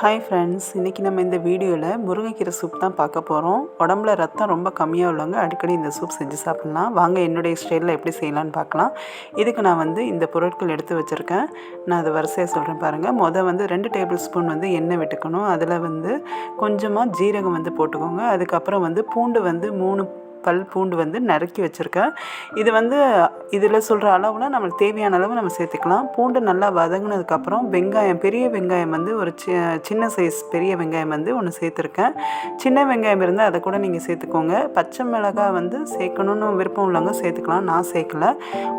Hi friends இன்றைக்கி நம்ம இந்த வீடியோவில் முருங்கைக்கீரை சூப் தான் பார்க்க போகிறோம் உடம்புல ரத்தம் ரொம்ப கம்மியாக உள்ளவங்க அடிக்கடி இந்த சூப் செஞ்சு சாப்பிட்லாம். வாங்க என்னுடைய ஸ்டைலில் எப்படி செய்யலான்னு பார்க்கலாம். இதுக்கு நான் வந்து இந்த பொருட்கள் எடுத்து வச்சுருக்கேன். நான் அதை வரிசையாக சொல்கிறேன் பாருங்கள் மொதல் வந்து ரெண்டு டேபிள் ஸ்பூன் வந்து எண்ணெய் விட்டுக்கணும். அதில் வந்து கொஞ்சமாக ஜீரகம் வந்து போட்டுக்கோங்க. அதுக்கப்புறம் வந்து பூண்டு வந்து மூணு பல் பூண்டு வந்து நறுக்கி வச்சுருக்கேன். இது வந்து இதில் சொல்கிற அளவில் நம்மளுக்கு தேவையான அளவு நம்ம சேர்த்துக்கலாம். பூண்டு நல்லா வதங்கினதுக்கப்புறம் வெங்காயம் பெரிய வெங்காயம் வந்து ஒரு சி சின்ன சைஸ் பெரிய வெங்காயம் வந்து ஒன்று சேர்த்துருக்கேன். சின்ன வெங்காயம் இருந்தால் அதை கூட நீங்கள் சேர்த்துக்கோங்க. பச்சை மிளகாய் வந்து சேர்க்கணுன்னு விருப்பம் உள்ளவங்க சேர்த்துக்கலாம். நான் சேர்க்கல.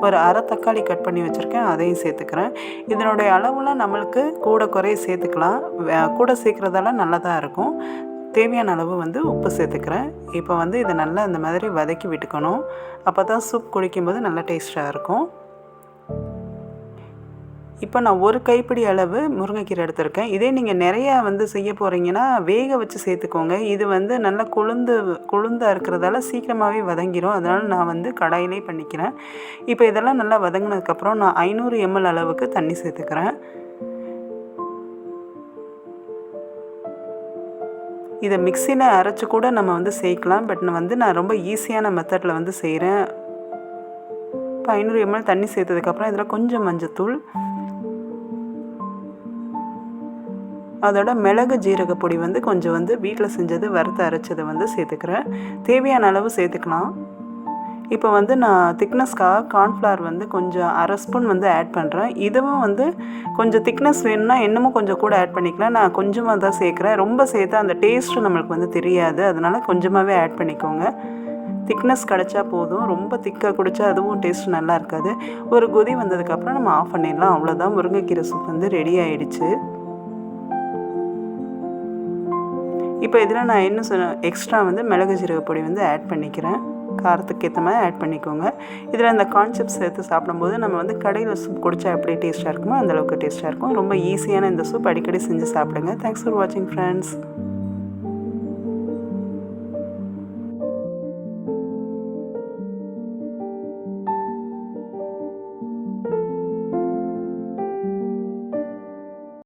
ஒரு அரை தக்காளி கட் பண்ணி வச்சுருக்கேன். அதையும் சேர்த்துக்கிறேன். இதனுடைய அளவுலாம் நம்மளுக்கு கூட குறைய சேர்த்துக்கலாம். கூட சேர்க்குறதால நல்லா தான் இருக்கும். தேவையான அளவு வந்து உப்பு சேர்த்துக்கிறேன். இப்போ வந்து இதை நல்லா இந்த மாதிரி வதக்கி விட்டுக்கணும். அப்போ தான் சூப் குடிக்கும்போது நல்லா டேஸ்ட்டாக இருக்கும். இப்போ நான் ஒரு கைப்பிடி அளவு முருங்கைக்கீரை எடுத்திருக்கேன். இதே நீங்கள் நிறையா வந்து செய்ய போகிறீங்கன்னா வேக வச்சு சேர்த்துக்கோங்க. இது வந்து நல்லா குளுந்து குளுந்தாக இருக்கிறதால சீக்கிரமாகவே வதங்கிடும் அதனால் நான் வந்து கடாயிலே பண்ணிக்கிறேன். இப்போ இதெல்லாம் நல்லா வதங்கினதுக்கப்புறம் நான் ஐநூறு எம்எல் அளவுக்கு தண்ணி சேர்த்துக்கிறேன். இதை மிக்சியில் அரைச்சி கூட நம்ம வந்து சேர்க்கலாம். பட் நான் வந்து நான் ரொம்ப ஈஸியான மெத்தடில் வந்து செய்கிறேன் இப்போ ஐநூறு எம்எல் தண்ணி சேர்த்ததுக்கப்புறம் இதில் கொஞ்சம் மஞ்சத்தூள். அதோட மிளகு ஜீரக பொடி வந்து கொஞ்சம் வந்து வீட்டில் செஞ்சது வறுத்து அரைச்சதை வந்து சேர்த்துக்கிறேன். தேவையான அளவு சேர்த்துக்கலாம். இப்போ வந்து நான் திக்னஸ்க்காக கார்ன்ஃப்ளவர் வந்து கொஞ்சம் அரை ஸ்பூன் வந்து ஆட் பண்ணுறேன் இதுவும் வந்து கொஞ்சம் திக்னஸ் வேணும்னா இன்னமும் கொஞ்சம் கூட ஆட் பண்ணிக்கலாம். நான் கொஞ்சமாக தான் சேர்க்குறேன். ரொம்ப சேர்த்தா அந்த டேஸ்ட்டு நம்மளுக்கு வந்து தெரியாது. அதனால் கொஞ்சமாகவே ஆட் பண்ணிக்கோங்க. திக்னஸ் கிடச்சா போதும். ரொம்ப திக்காக குடித்தா அதுவும் டேஸ்ட் நல்லா இருக்காது. ஒரு கொதி வந்ததுக்கப்புறம் நம்ம ஆஃப் பண்ணிடலாம். அவ்வளோதான் முருங்கைக்கீரை சூப் வந்து ரெடி ஆகிடுச்சு இப்போ இதில் நான் என்ன சொன்ன எக்ஸ்ட்ரா வந்து மிளகு ஜீரக பொடி வந்து ஆட் பண்ணிக்கிறேன். காரத்துக்கு ஏற்ற மாதிரி ஆட் பண்ணிக்கோங்க. இதில் இந்த கான்செப்ட் சேர்த்து சாப்பிடும்போது நம்ம வந்து கடையில் சூப் குடித்தா எப்படி டேஸ்ட்டாக இருக்குமோ அந்தளவுக்கு டேஸ்ட்டாக இருக்கும். ரொம்ப ஈஸியான இந்த சூப் அடிக்கடி செஞ்சு சாப்பிடுங்க. தேங்க்ஸ் ஃபார் வாட்சிங் ஃப்ரெண்ட்ஸ்